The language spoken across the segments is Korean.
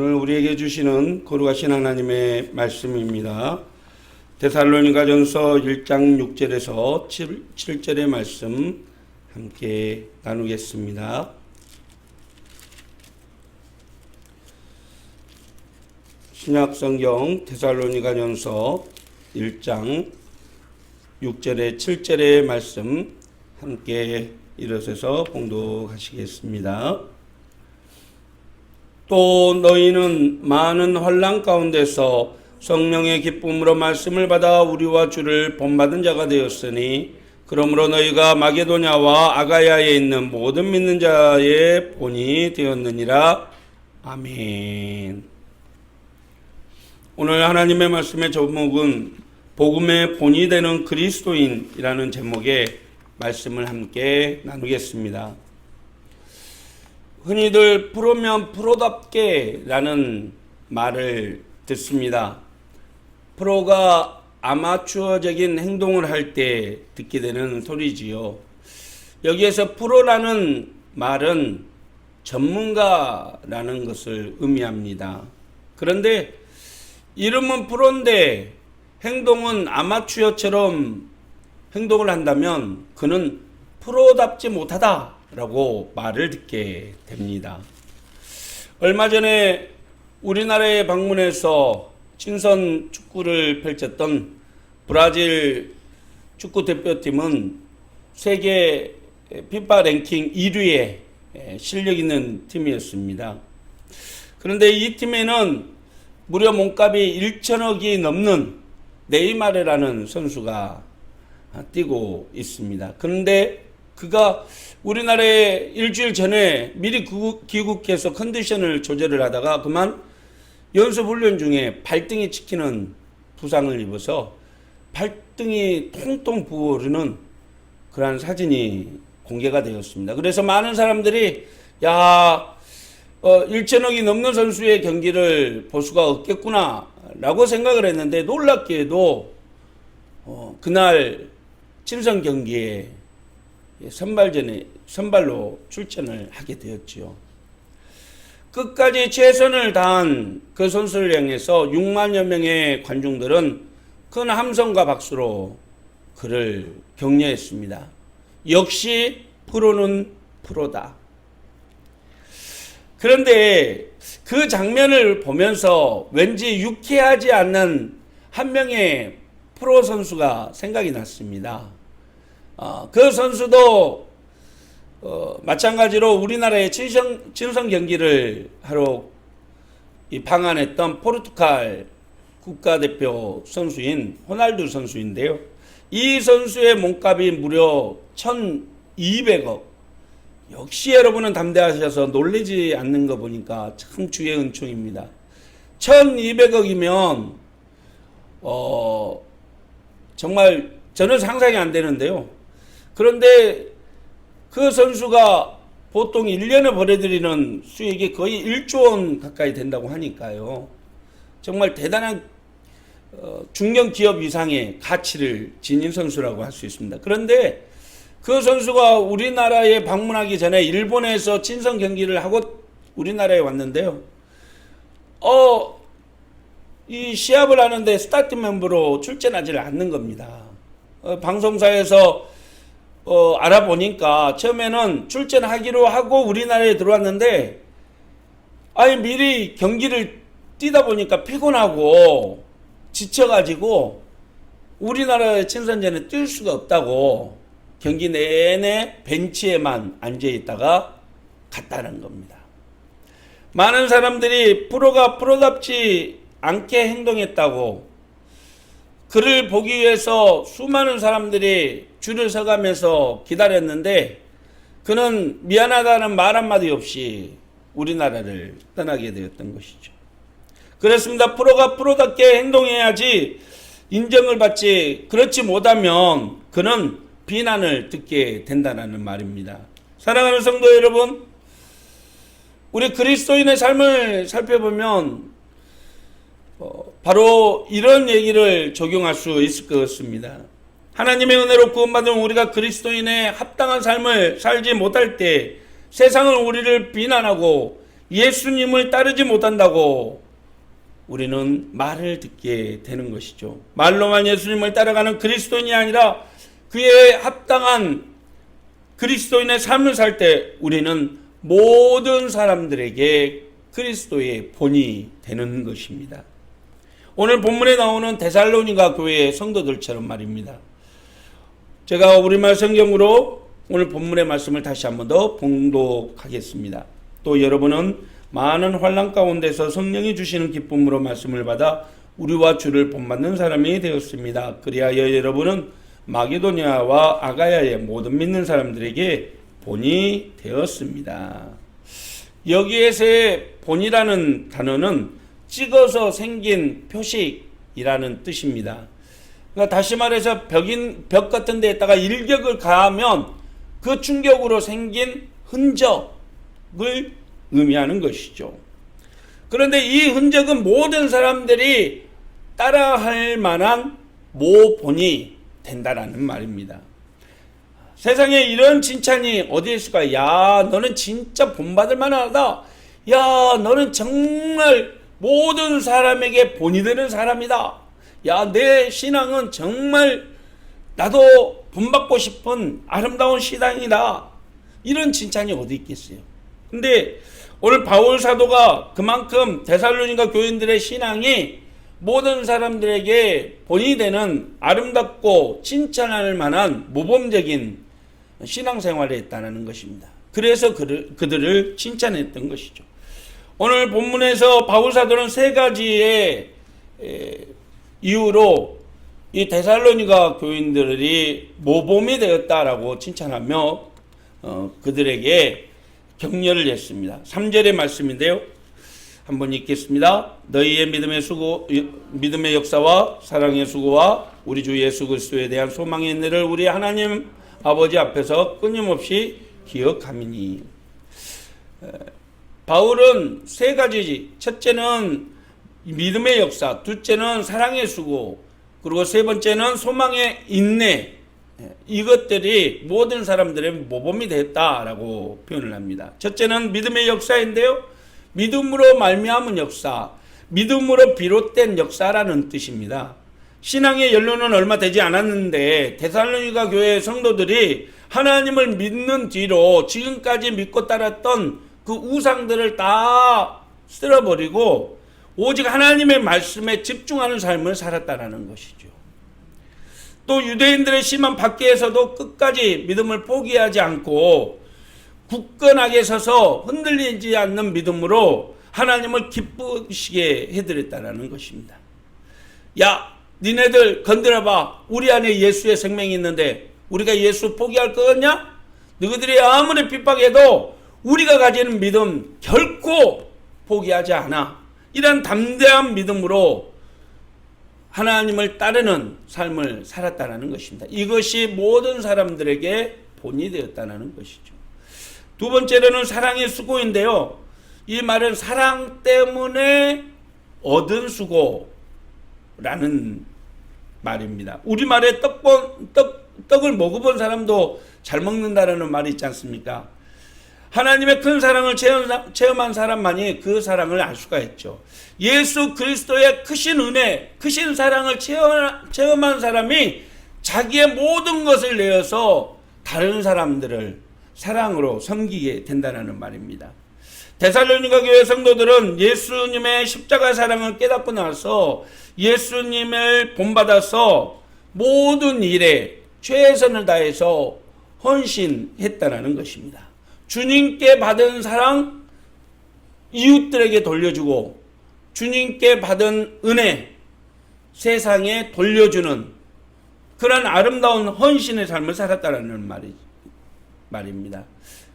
오늘 우리에게 주시는 거룩하신 하나님의 말씀입니다. 데살로니가전서 1장 6절에서 7, 7절의 말씀 함께 나누겠습니다. 신약 성경 데살로니가전서 1장 6절에 7절의 말씀 함께 일어서서 봉독하시겠습니다. 또 너희는 많은 혼란 가운데서 성령의 기쁨으로 말씀을 받아 우리와 주를 본받은 자가 되었으니 그러므로 너희가 마게도냐와 아가야에 있는 모든 믿는 자의 본이 되었느니라 아멘. 오늘 하나님의 말씀의 제목은 복음의 본이 되는 그리스도인이라는 제목의 말씀을 함께 나누겠습니다. 흔히들 프로면 프로답게 라는 말을 듣습니다. 프로가 아마추어적인 행동을 할 때 듣게 되는 소리지요. 여기에서 프로라는 말은 전문가라는 것을 의미합니다. 그런데 이름은 프로인데 행동은 아마추어처럼 행동을 한다면 그는 프로답지 못하다 라고 말을 듣게 됩니다. 얼마 전에 우리나라에 방문해서 친선 축구를 펼쳤던 브라질 축구 대표팀은 세계 피파 랭킹 1위의 실력 있는 팀이었습니다. 그런데 이 팀에는 무려 몸값이 1천억이 넘는 네이마르라는 선수가 뛰고 있습니다. 그런데 그가 우리나라에 일주일 전에 미리 귀국해서 컨디션을 조절을 하다가 그만 연습 훈련 중에 발등이 찍히는 부상을 입어서 발등이 통통 부어오르는 그러한 사진이 공개가 되었습니다. 그래서 많은 사람들이 야 어, 1천억이 넘는 선수의 경기를 볼 수가 없겠구나 라고 생각을 했는데 놀랍게도 어, 그날 친선 경기에 선발전에 선발로 출전을 하게 되었지요. 끝까지 최선을 다한 그 선수를 향해서 6만여 명의 관중들은 큰 함성과 박수로 그를 격려했습니다. 역시 프로는 프로다. 그런데 그 장면을 보면서 왠지 유쾌하지 않는 한 명의 프로 선수가 생각이 났습니다. 어, 그 선수도 어, 마찬가지로 우리나라의 친선, 친선 경기를 하러 이 방한했던 포르투갈 국가대표 선수인 호날두 선수인데요. 이 선수의 몸값이 무려 1200억. 역시 여러분은 담대하셔서 놀라지 않는 거 보니까 참 주의 은총입니다. 1200억이면, 어, 정말 저는 상상이 안 되는데요. 그런데 그 선수가 보통 1년에 벌어들이는 수익이 거의 1조 원 가까이 된다고 하니까요. 정말 대단한 어, 중견 기업 이상의 가치를 지닌 선수라고 할 수 있습니다. 그런데 그 선수가 우리나라에 방문하기 전에 일본에서 친선 경기를 하고 우리나라에 왔는데요. 어, 이 시합을 하는데 스타트 멤버로 출전하지를 않는 겁니다. 어, 방송사에서 어, 알아보니까 처음에는 출전하기로 하고 우리나라에 들어왔는데 아니 미리 경기를 뛰다 보니까 피곤하고 지쳐가지고 우리나라의 친선전에 뛸 수가 없다고 경기 내내 벤치에만 앉아 있다가 갔다는 겁니다. 많은 사람들이 프로가 프로답지 않게 행동했다고 그를 보기 위해서 수많은 사람들이 줄을 서가면서 기다렸는데 그는 미안하다는 말 한마디 없이 우리나라를 떠나게 되었던 것이죠. 그렇습니다. 프로가 프로답게 행동해야지 인정을 받지 그렇지 못하면 그는 비난을 듣게 된다는 말입니다. 사랑하는 성도 여러분, 우리 그리스도인의 삶을 살펴보면 어, 바로 이런 얘기를 적용할 수 있을 것 같습니다. 하나님의 은혜로 구원받은 우리가 그리스도인의 합당한 삶을 살지 못할 때 세상은 우리를 비난하고 예수님을 따르지 못한다고 우리는 말을 듣게 되는 것이죠. 말로만 예수님을 따라가는 그리스도인이 아니라 그에 합당한 그리스도인의 삶을 살 때 우리는 모든 사람들에게 그리스도의 본이 되는 것입니다. 오늘 본문에 나오는 데살로니가 교회의 성도들처럼 말입니다. 제가 우리말 성경으로 오늘 본문의 말씀을 다시 한 번 더 봉독하겠습니다. 또 여러분은 많은 환란 가운데서 성령이 주시는 기쁨으로 말씀을 받아 우리와 주를 본받는 사람이 되었습니다. 그리하여 여러분은 마게도니아와 아가야의 모든 믿는 사람들에게 본이 되었습니다. 여기에서의 본이라는 단어는 찍어서 생긴 표식이라는 뜻입니다. 그러니까 다시 말해서 벽인 벽 같은 데에다가 일격을 가하면 그 충격으로 생긴 흔적을 의미하는 것이죠. 그런데 이 흔적은 모든 사람들이 따라할 만한 모본이 된다라는 말입니다. 세상에 이런 칭찬이 어디에 있을까? 야, 너는 진짜 본받을 만하다. 야, 너는 정말 모든 사람에게 본이 되는 사람이다. 야, 내 신앙은 정말 나도 본받고 싶은 아름다운 신앙이다. 이런 칭찬이 어디 있겠어요? 근데 오늘 바울 사도가 그만큼 데살로니가 교인들의 신앙이 모든 사람들에게 본이 되는 아름답고 칭찬할 만한 모범적인 신앙생활을 했다는 것입니다. 그래서 그들을 칭찬했던 것이죠. 오늘 본문에서 바울 사도는 세 가지의 에, 이유로 이 데살로니가 교인들이 모범이 되었다라고 칭찬하며 어, 그들에게 격려를 했습니다. 3절의 말씀인데요. 한번 읽겠습니다. 너희의 믿음의 수고, 믿음의 역사와 사랑의 수고와 우리 주 예수 그리스도에 대한 소망의 은혜를 우리 하나님 아버지 앞에서 끊임없이 기억하미니. 바울은 세 가지지. 첫째는 믿음의 역사, 둘째는 사랑의 수고, 그리고 세 번째는 소망의 인내. 이것들이 모든 사람들의 모범이 됐다라고 표현을 합니다. 첫째는 믿음의 역사인데요. 믿음으로 말미암은 역사, 믿음으로 비롯된 역사라는 뜻입니다. 신앙의 연료는 얼마 되지 않았는데 데살로니가 교회 성도들이 하나님을 믿는 뒤로 지금까지 믿고 따랐던 그 우상들을 다 쓸어버리고 오직 하나님의 말씀에 집중하는 삶을 살았다라는 것이죠. 또 유대인들의 심한 박해에서도 끝까지 믿음을 포기하지 않고 굳건하게 서서 흔들리지 않는 믿음으로 하나님을 기쁘시게 해드렸다라는 것입니다. 야, 니네들 건드려봐. 우리 안에 예수의 생명이 있는데 우리가 예수 포기할 거냐? 너희들이 아무리 핍박해도 우리가 가지는 믿음 결코 포기하지 않아. 이런 담대한 믿음으로 하나님을 따르는 삶을 살았다는 것입니다. 이것이 모든 사람들에게 본이 되었다는 것이죠. 두 번째로는 사랑의 수고인데요. 이 말은 사랑 때문에 얻은 수고라는 말입니다. 우리말에 떡, 떡, 떡을 먹어본 사람도 잘 먹는다라는 말이 있지 않습니까? 하나님의 큰 사랑을 체험한 사람만이 그 사랑을 알 수가 있죠. 예수 그리스도의 크신 은혜, 크신 사랑을 체험한 사람이 자기의 모든 것을 내어서 다른 사람들을 사랑으로 섬기게 된다는 말입니다. 데살로니가 교회 성도들은 예수님의 십자가 사랑을 깨닫고 나서 예수님을 본받아서 모든 일에 최선을 다해서 헌신했다는 것입니다. 주님께 받은 사랑 이웃들에게 돌려주고 주님께 받은 은혜 세상에 돌려주는 그런 아름다운 헌신의 삶을 살았다는 말이, 말입니다.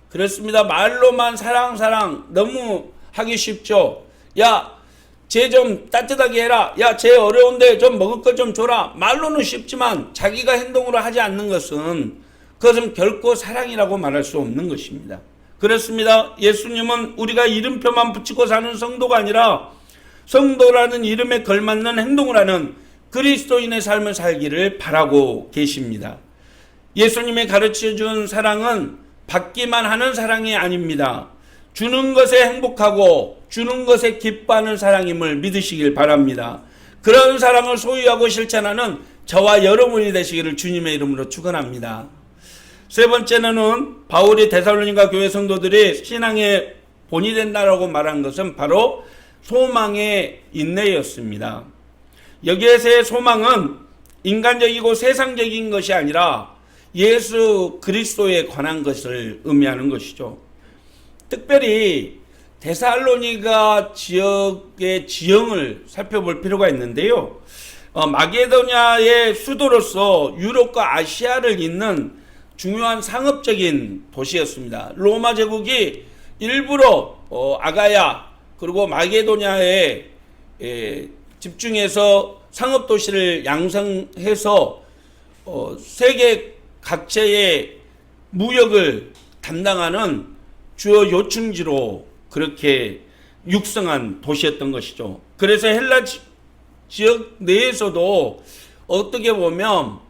그렇습니다. 말로만 사랑 사랑 너무 하기 쉽죠. 야, 쟤 좀 따뜻하게 해라. 야, 쟤 어려운데 좀 먹을 것 좀 줘라. 말로는 쉽지만 자기가 행동으로 하지 않는 것은 그것은 결코 사랑이라고 말할 수 없는 것입니다. 그렇습니다. 예수님은 우리가 이름표만 붙이고 사는 성도가 아니라 성도라는 이름에 걸맞는 행동을 하는 그리스도인의 삶을 살기를 바라고 계십니다. 예수님의 가르쳐 준 사랑은 받기만 하는 사랑이 아닙니다. 주는 것에 행복하고 주는 것에 기뻐하는 사랑임을 믿으시길 바랍니다. 그런 사랑을 소유하고 실천하는 저와 여러분이 되시기를 주님의 이름으로 축원합니다. 세 번째는 바울이 데살로니가 교회 성도들이 신앙의 본이 된다라고 말한 것은 바로 소망의 인내였습니다. 여기에서의 소망은 인간적이고 세상적인 것이 아니라 예수 그리스도에 관한 것을 의미하는 것이죠. 특별히 데살로니가 지역의 지형을 살펴볼 필요가 있는데요. 어, 마게도냐의 수도로서 유럽과 아시아를 잇는 중요한 상업적인 도시였습니다. 로마 제국이 일부러 어, 아가야 그리고 마게도냐에 에, 집중해서 상업 도시를 양성해서 어, 세계 각처의 무역을 담당하는 주요 요충지로 그렇게 육성한 도시였던 것이죠. 그래서 헬라 지- 지역 내에서도 어떻게 보면 어,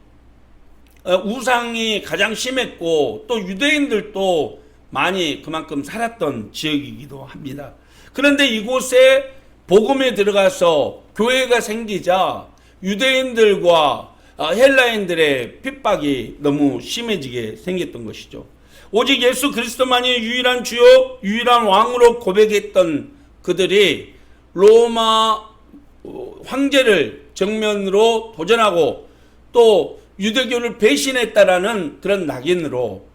우상이 가장 심했고 또 유대인들도 많이 그만큼 살았던 지역이기도 합니다. 그런데 이곳에 복음에 들어가서 교회가 생기자 유대인들과 아, 헬라인들의 핍박이 너무 심해지게 생겼던 것이죠. 오직 예수 그리스도만이 유일한 주요 유일한 왕으로 고백했던 그들이 로마 어, 황제를 정면으로 도전하고 또 유대교를 배신했다라는 그런 낙인으로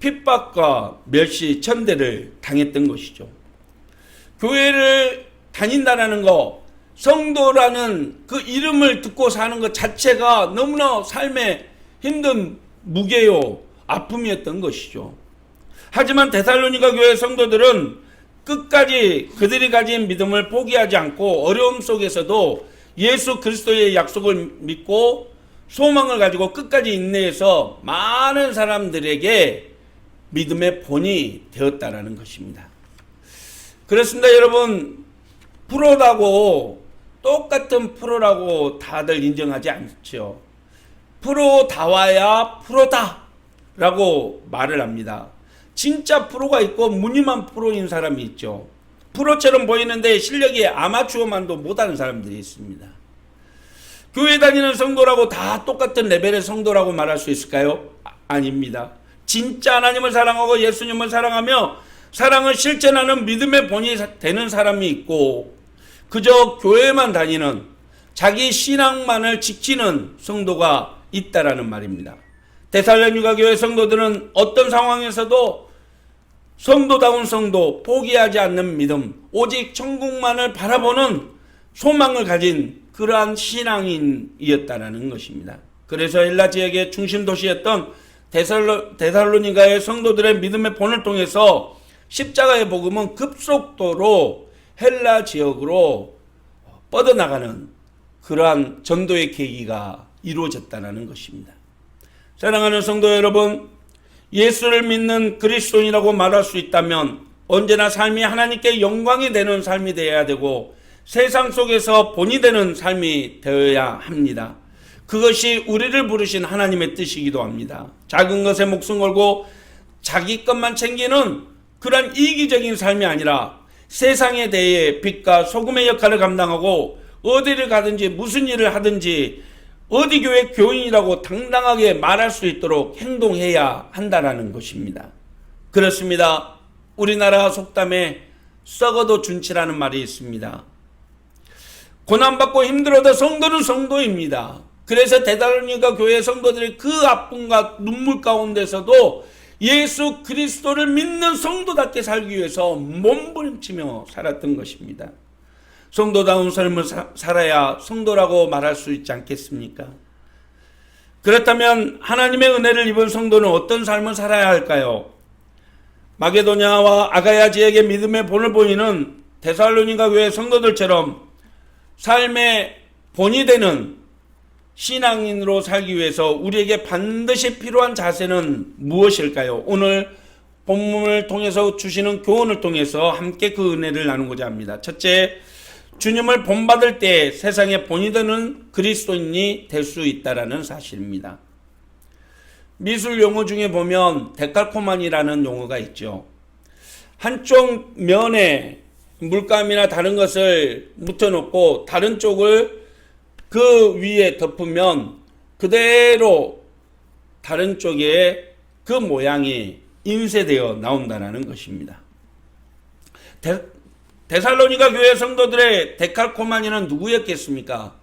핍박과 멸시 천대를 당했던 것이죠. 교회를 다닌다라는 거, 성도라는 그 이름을 듣고 사는 것 자체가 너무나 삶에 힘든 무게요, 아픔이었던 것이죠. 하지만 데살로니가 교회 성도들은 끝까지 그들이 가진 믿음을 포기하지 않고 어려움 속에서도 예수 그리스도의 약속을 믿고 소망을 가지고 끝까지 인내해서 많은 사람들에게 믿음의 본이 되었다라는 것입니다. 그렇습니다, 여러분. 프로라고 똑같은 프로라고 다들 인정하지 않죠. 프로다와야 프로다라고 말을 합니다. 진짜 프로가 있고 무늬만 프로인 사람이 있죠. 프로처럼 보이는데 실력이 아마추어만도 못하는 사람들이 있습니다. 교회 다니는 성도라고 다 똑같은 레벨의 성도라고 말할 수 있을까요? 아, 아닙니다. 진짜 하나님을 사랑하고 예수님을 사랑하며 사랑을 실천하는 믿음의 본이 되는 사람이 있고 그저 교회만 다니는 자기 신앙만을 지키는 성도가 있다라는 말입니다. 데살로니가 교회 성도들은 어떤 상황에서도 성도다운 성도, 포기하지 않는 믿음, 오직 천국만을 바라보는 소망을 가진 그러한 신앙인이었다라는 것입니다. 그래서 헬라 지역의 중심 도시였던 데살로, 데살로니가의 성도들의 믿음의 본을 통해서 십자가의 복음은 급속도로 헬라 지역으로 뻗어나가는 그러한 전도의 계기가 이루어졌다는 것입니다. 사랑하는 성도 여러분, 예수를 믿는 그리스도인이라고 말할 수 있다면 언제나 삶이 하나님께 영광이 되는 삶이 되어야 되고 세상 속에서 본이 되는 삶이 되어야 합니다. 그것이 우리를 부르신 하나님의 뜻이기도 합니다. 작은 것에 목숨 걸고 자기 것만 챙기는 그런 이기적인 삶이 아니라 세상에 대해 빛과 소금의 역할을 감당하고 어디를 가든지 무슨 일을 하든지 어디 교회 교인이라고 당당하게 말할 수 있도록 행동해야 한다라는 것입니다. 그렇습니다. 우리나라 속담에 썩어도 준치라는 말이 있습니다. 고난받고 힘들어도 성도는 성도입니다. 그래서 데달로니가 교회 성도들이 그 아픔과 눈물 가운데서도 예수 그리스도를 믿는 성도답게 살기 위해서 몸부림치며 살았던 것입니다. 성도다운 삶을 사, 살아야 성도라고 말할 수 있지 않겠습니까? 그렇다면 하나님의 은혜를 입은 성도는 어떤 삶을 살아야 할까요? 마게도냐와 아가야 지역의 믿음의 본을 보이는 데살로니가 교회 성도들처럼 삶의 본이 되는 신앙인으로 살기 위해서 우리에게 반드시 필요한 자세는 무엇일까요? 오늘 본문을 통해서 주시는 교훈을 통해서 함께 그 은혜를 나누고자 합니다. 첫째, 주님을 본받을 때 세상에 본이 되는 그리스도인이 될 수 있다라는 사실입니다. 미술 용어 중에 보면 데칼코만이라는 용어가 있죠. 한쪽 면에 물감이나 다른 것을 묻혀놓고 다른 쪽을 그 위에 덮으면 그대로 다른 쪽에 그 모양이 인쇄되어 나온다는 것입니다. 데, 데살로니가 교회 성도들의 데칼코마니는 누구였겠습니까?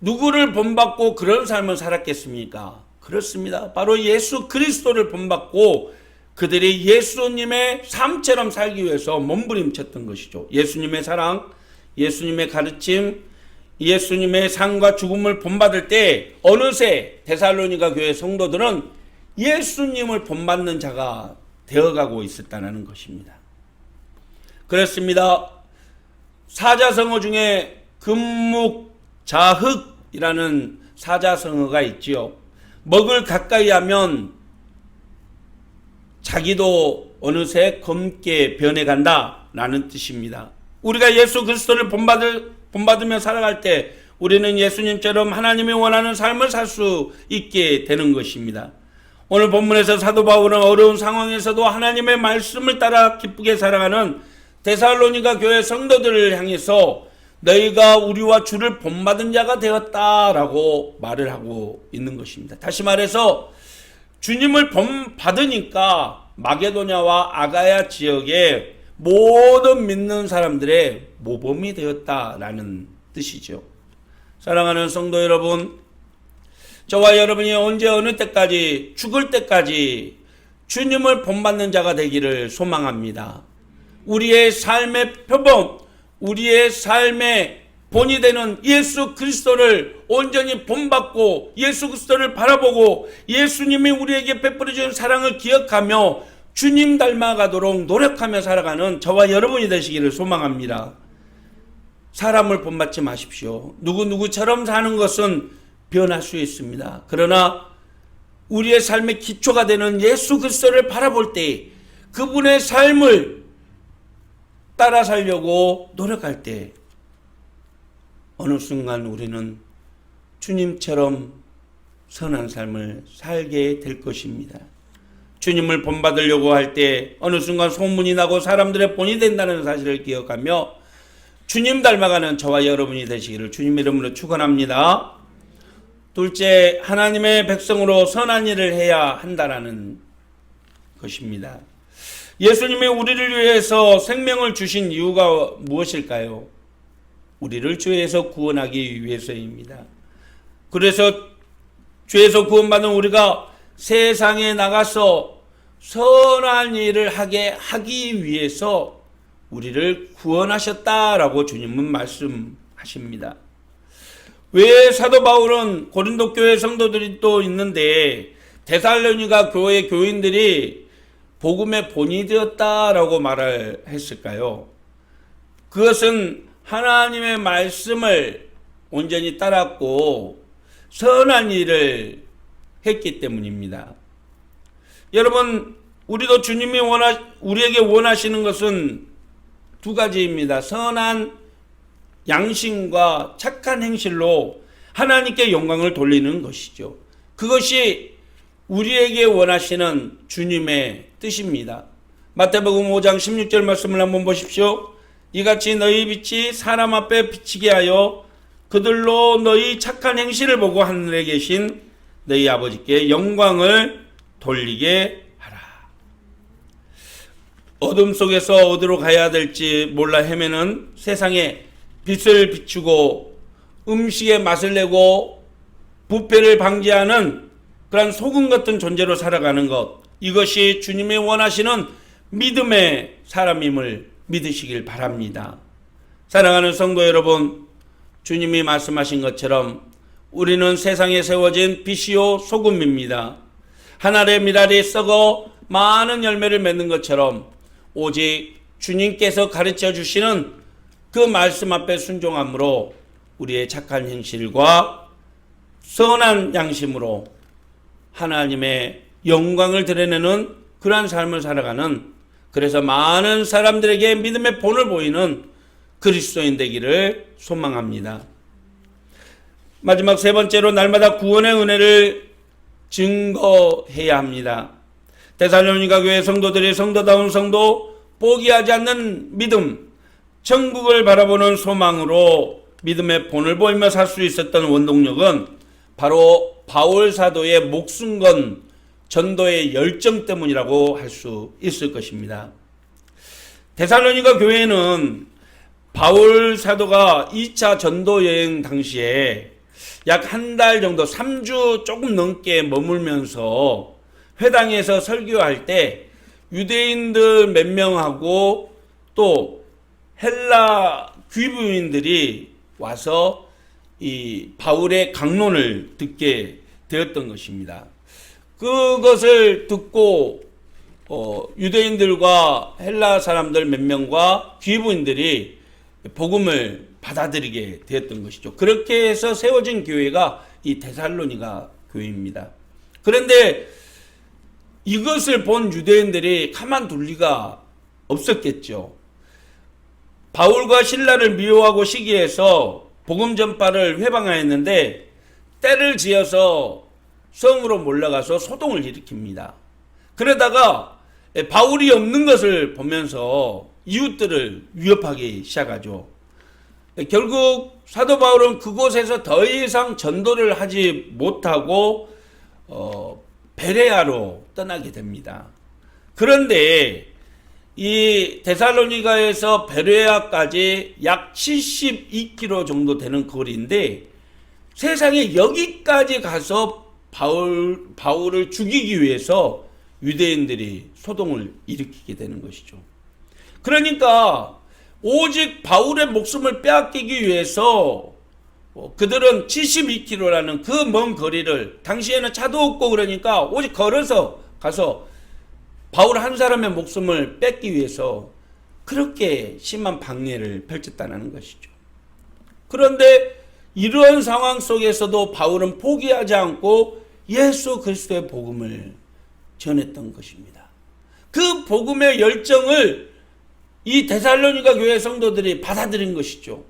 누구를 본받고 그런 삶을 살았겠습니까? 그렇습니다. 바로 예수 그리스도를 본받고 그들이 예수님의 삶처럼 살기 위해서 몸부림쳤던 것이죠. 예수님의 사랑, 예수님의 가르침, 예수님의 삶과 죽음을 본받을 때 어느새 데살로니가 교회 성도들은 예수님을 본받는 자가 되어가고 있었다는 것입니다. 그렇습니다. 사자성어 중에 금묵자흑이라는 사자성어가 있지요. 먹을 가까이 하면 자기도 어느새 검게 변해간다 라는 뜻입니다. 우리가 예수 그리스도를 본받을, 본받으며 살아갈 때 우리는 예수님처럼 하나님이 원하는 삶을 살 수 있게 되는 것입니다. 오늘 본문에서 사도 바울은 어려운 상황에서도 하나님의 말씀을 따라 기쁘게 살아가는 데살로니가 교회 성도들을 향해서 너희가 우리와 주를 본받은 자가 되었다라고 말을 하고 있는 것입니다. 다시 말해서 주님을 본받으니까 마게도냐와 아가야 지역의 모든 믿는 사람들의 모범이 되었다라는 뜻이죠. 사랑하는 성도 여러분, 저와 여러분이 언제 어느 때까지 죽을 때까지 주님을 본받는 자가 되기를 소망합니다. 우리의 삶의 표본, 우리의 삶의 본이 되는 예수 그리스도를 온전히 본받고 예수 그리스도를 바라보고 예수님이 우리에게 베풀어 준 사랑을 기억하며 주님 닮아가도록 노력하며 살아가는 저와 여러분이 되시기를 소망합니다. 사람을 본받지 마십시오. 누구누구처럼 사는 것은 변할 수 있습니다. 그러나 우리의 삶의 기초가 되는 예수 그리스도를 바라볼 때 그분의 삶을 따라 살려고 노력할 때 어느 순간 우리는 주님처럼 선한 삶을 살게 될 것입니다. 주님을 본받으려고 할 때 어느 순간 소문이 나고 사람들의 본이 된다는 사실을 기억하며 주님 닮아가는 저와 여러분이 되시기를 주님 이름으로 축원합니다. 둘째, 하나님의 백성으로 선한 일을 해야 한다라는 것입니다. 예수님이 우리를 위해서 생명을 주신 이유가 무엇일까요? 우리를 죄에서 구원하기 위해서입니다. 그래서 죄에서 구원받은 우리가 세상에 나가서 선한 일을 하게 하기 위해서 우리를 구원하셨다라고 주님은 말씀하십니다. 왜 사도 바울은 고린도 교회 성도들이 또 있는데 데살로니가 교회 교인들이 복음의 본이 되었다라고 말을 했을까요? 그것은 하나님의 말씀을 온전히 따랐고 선한 일을 했기 때문입니다. 여러분, 우리도 주님이 원하, 우리에게 원하시는 것은 두 가지입니다. 선한 양심과 착한 행실로 하나님께 영광을 돌리는 것이죠. 그것이 우리에게 원하시는 주님의 뜻입니다. 마태복음 5장 16절 말씀을 한번 보십시오. 이같이 너희 빛이 사람 앞에 비치게 하여 그들로 너희 착한 행실을 보고 하늘에 계신 너희 아버지께 영광을 돌리게 하라. 어둠 속에서 어디로 가야 될지 몰라 헤매는 세상에 빛을 비추고 음식의 맛을 내고 부패를 방지하는 그런 소금 같은 존재로 살아가는 것 이것이 주님의 원하시는 믿음의 사람임을 믿으시길 바랍니다. 사랑하는 성도 여러분, 주님이 말씀하신 것처럼 우리는 세상에 세워진 빛이요 소금입니다. 하늘의 미랄이 썩어 많은 열매를 맺는 것처럼 오직 주님께서 가르쳐 주시는 그 말씀 앞에 순종함으로 우리의 착한 행실과 선한 양심으로 하나님의 영광을 드러내는 그러한 삶을 살아가는 그래서 많은 사람들에게 믿음의 본을 보이는 그리스도인 되기를 소망합니다. 마지막 세 번째로 날마다 구원의 은혜를 증거해야 합니다. 대살로니가 교회 성도들이 성도다운 성도, 포기하지 않는 믿음, 천국을 바라보는 소망으로 믿음의 본을 보이며 살 수 있었던 원동력은 바로 바울 사도의 목숨 건 전도의 열정 때문이라고 할 수 있을 것입니다. 데살로니가 교회는 바울 사도가 2차 전도 여행 당시에 약 한 달 정도, 3주 조금 넘게 머물면서 회당에서 설교할 때 유대인들 몇 명하고 또 헬라 귀부인들이 와서 이 바울의 강론을 듣게 되었던 것입니다. 그것을 듣고 어, 유대인들과 헬라 사람들 몇 명과 귀부인들이 복음을 받아들이게 되었던 것이죠. 그렇게 해서 세워진 교회가 이 데살로니가 교회입니다. 그런데 이것을 본 유대인들이 가만둘 리가 없었겠죠. 바울과 신라를 미워하고 시기해서 복음 전파를 회방하였는데 때를 지어서 성으로 몰려가서 소동을 일으킵니다. 그러다가 바울이 없는 것을 보면서 이웃들을 위협하기 시작하죠. 결국 사도 바울은 그곳에서 더 이상 전도를 하지 못하고 어, 베레아로 떠나게 됩니다. 그런데 이 데살로니가에서 베레아까지 약 72km 정도 되는 거리인데 세상에 여기까지 가서 바울 바울을 죽이기 위해서 유대인들이 소동을 일으키게 되는 것이죠. 그러니까 오직 바울의 목숨을 빼앗기기 위해서 어, 그들은 72km라는 그 먼 거리를 당시에는 차도 없고 그러니까 오직 걸어서 가서 바울 한 사람의 목숨을 뺏기 위해서 그렇게 심한 방해를 펼쳤다는 것이죠. 그런데 이러한 상황 속에서도 바울은 포기하지 않고 예수 그리스도의 복음을 전했던 것입니다. 그 복음의 열정을 이 데살로니가 교회 성도들이 받아들인 것이죠.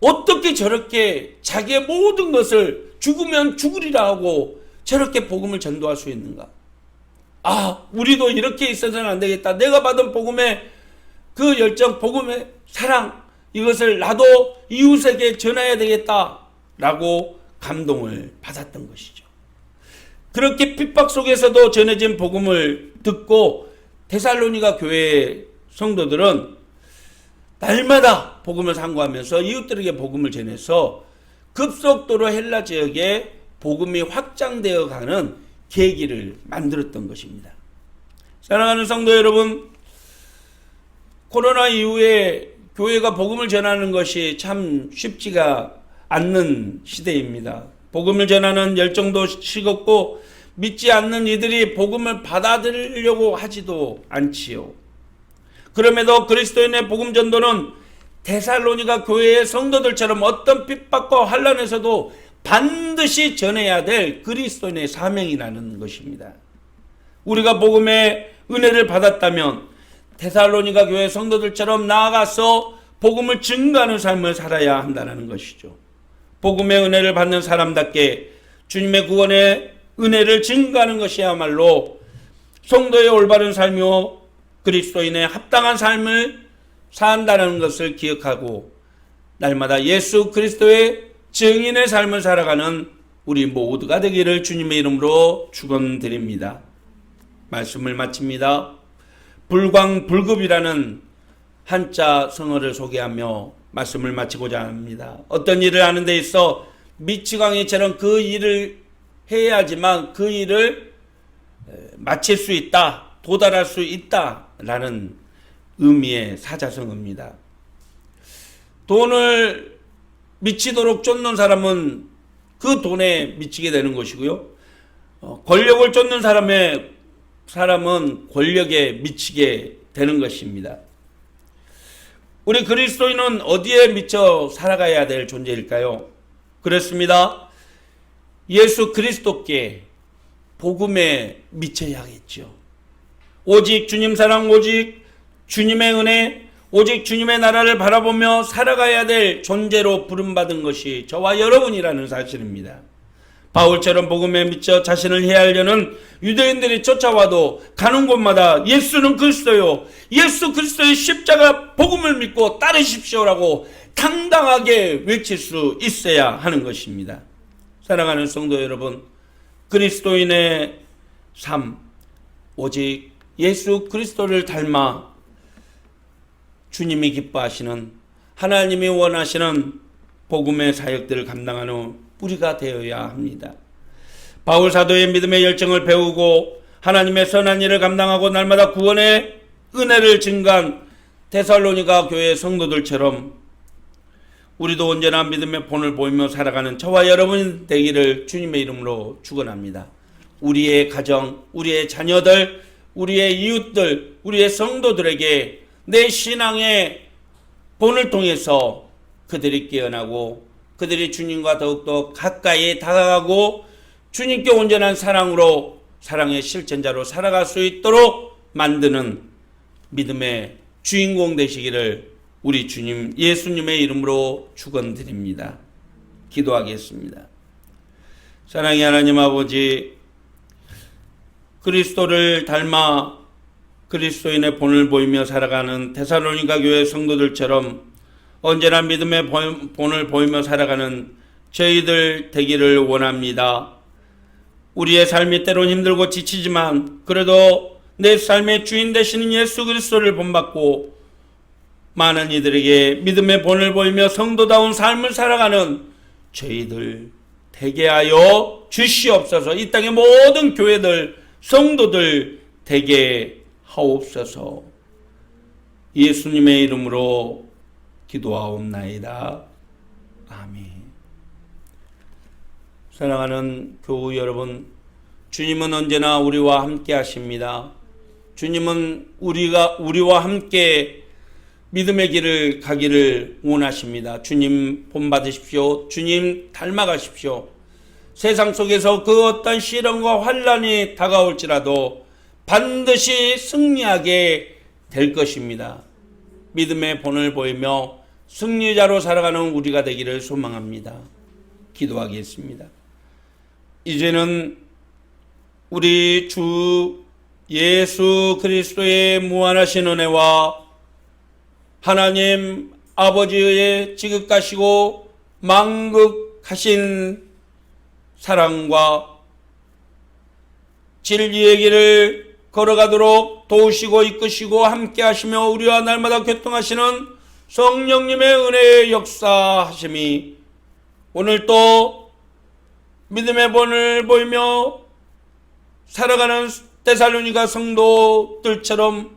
어떻게 저렇게 자기의 모든 것을 죽으면 죽으리라 하고 저렇게 복음을 전도할 수 있는가? 아, 우리도 이렇게 있어서는 안 되겠다. 내가 받은 복음의 그 열정, 복음의 사랑, 이것을 나도 이웃에게 전해야 되겠다. 라고 감동을 받았던 것이죠. 그렇게 핍박 속에서도 전해진 복음을 듣고 데살로니가 교회 성도들은 날마다 복음을 상고하면서 이웃들에게 복음을 전해서 급속도로 헬라 지역에 복음이 확장되어 가는 계기를 만들었던 것입니다. 사랑하는 성도 여러분, 코로나 이후에 교회가 복음을 전하는 것이 참 쉽지가 않는 시대입니다. 복음을 전하는 열정도 식었고 믿지 않는 이들이 복음을 받아들이려고 하지도 않지요. 그럼에도 그리스도인의 복음 전도는 데살로니가 교회의 성도들처럼 어떤 핍박과 환란에서도 반드시 전해야 될 그리스도인의 사명이라는 것입니다. 우리가 복음의 은혜를 받았다면 데살로니가 교회 성도들처럼 나아가서 복음을 증거하는 삶을 살아야 한다는 것이죠. 복음의 은혜를 받는 사람답게 주님의 구원의 은혜를 증거하는 것이야말로 성도의 올바른 삶이요 그리스도인의 합당한 삶을 산다는 것을 기억하고 날마다 예수 그리스도의 증인의 삶을 살아가는 우리 모두가 되기를 주님의 이름으로 축원드립니다. 말씀을 마칩니다. 불광불급이라는 한자 성어를 소개하며 말씀을 마치고자 합니다. 어떤 일을 하는 데 있어 미치광이처럼 그 일을 해야지만 그 일을 마칠 수 있다, 도달할 수 있다 라는 의미의 사자성어입니다. 돈을 미치도록 쫓는 사람은 그 돈에 미치게 되는 것이고요. 어, 권력을 쫓는 사람의 사람은 권력에 미치게 되는 것입니다. 우리 그리스도인은 어디에 미쳐 살아가야 될 존재일까요? 그렇습니다. 예수 그리스도께 복음에 미쳐야겠죠. 오직 주님 사랑, 오직 주님의 은혜, 오직 주님의 나라를 바라보며 살아가야 될 존재로 부름받은 것이 저와 여러분이라는 사실입니다. 바울처럼 복음에 미쳐 자신을 해하려는 유대인들이 쫓아와도 가는 곳마다 예수는 그리스도요. 예수 그리스도의 십자가 복음을 믿고 따르십시오라고 당당하게 외칠 수 있어야 하는 것입니다. 사랑하는 성도 여러분, 그리스도인의 삶, 오직 예수 그리스도를 닮아 주님이 기뻐하시는 하나님이 원하시는 복음의 사역들을 감당하는 우리가 되어야 합니다. 바울 사도의 믿음의 열정을 배우고 하나님의 선한 일을 감당하고 날마다 구원의 은혜를 증가한 데살로니가 교회 성도들처럼 우리도 언제나 믿음의 본을 보이며 살아가는 저와 여러분 되기를 주님의 이름으로 축원합니다. 우리의 가정, 우리의 자녀들, 우리의 이웃들, 우리의 성도들에게 내 신앙의 본을 통해서 그들이 깨어나고 그들이 주님과 더욱더 가까이 다가가고 주님께 온전한 사랑으로 사랑의 실천자로 살아갈 수 있도록 만드는 믿음의 주인공 되시기를 우리 주님 예수님의 이름으로 축원드립니다. 기도하겠습니다. 사랑의 하나님 아버지 그리스도를 닮아 그리스도인의 본을 보이며 살아가는 데살로니가 교회 성도들처럼 언제나 믿음의 본을 보이며 살아가는 저희들 되기를 원합니다. 우리의 삶이 때론 힘들고 지치지만 그래도 내 삶의 주인 되시는 예수 그리스도를 본받고 많은 이들에게 믿음의 본을 보이며 성도다운 삶을 살아가는 저희들 되게 하여 주시옵소서. 이 땅의 모든 교회들 성도들 되게 하옵소서. 예수님의 이름으로 기도하옵나이다. 아멘. 사랑하는 교우 여러분, 주님은 언제나 우리와 함께 하십니다. 주님은 우리가 우리와 함께 믿음의 길을 가기를 원하십니다. 주님 본받으십시오. 주님 닮아가십시오. 세상 속에서 그 어떤 시련과 환란이 다가올지라도 반드시 승리하게 될 것입니다. 믿음의 본을 보이며 승리자로 살아가는 우리가 되기를 소망합니다. 기도하겠습니다. 이제는 우리 주 예수 그리스도의 무한하신 은혜와 하나님 아버지의 지극하시고 망극하신 사랑과 진리의 길을 걸어가도록 도우시고 이끄시고 함께 하시며 우리와 날마다 교통하시는 성령님의 은혜의 역사하심이 오늘 또 믿음의 본을 보이며 살아가는 데살로니가 성도들처럼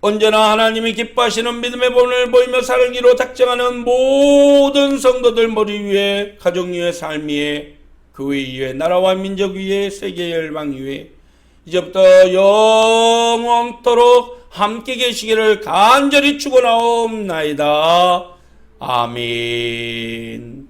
언제나 하나님이 기뻐하시는 믿음의 본을 보이며 살기로 작정하는 모든 성도들 머리 위에 가정 위에 삶 위에 교회 위에 나라와 민족 위에 세계 열방 위에 이제부터 영원토록 함께 계시기를 간절히 축원하옵나이다. 아멘.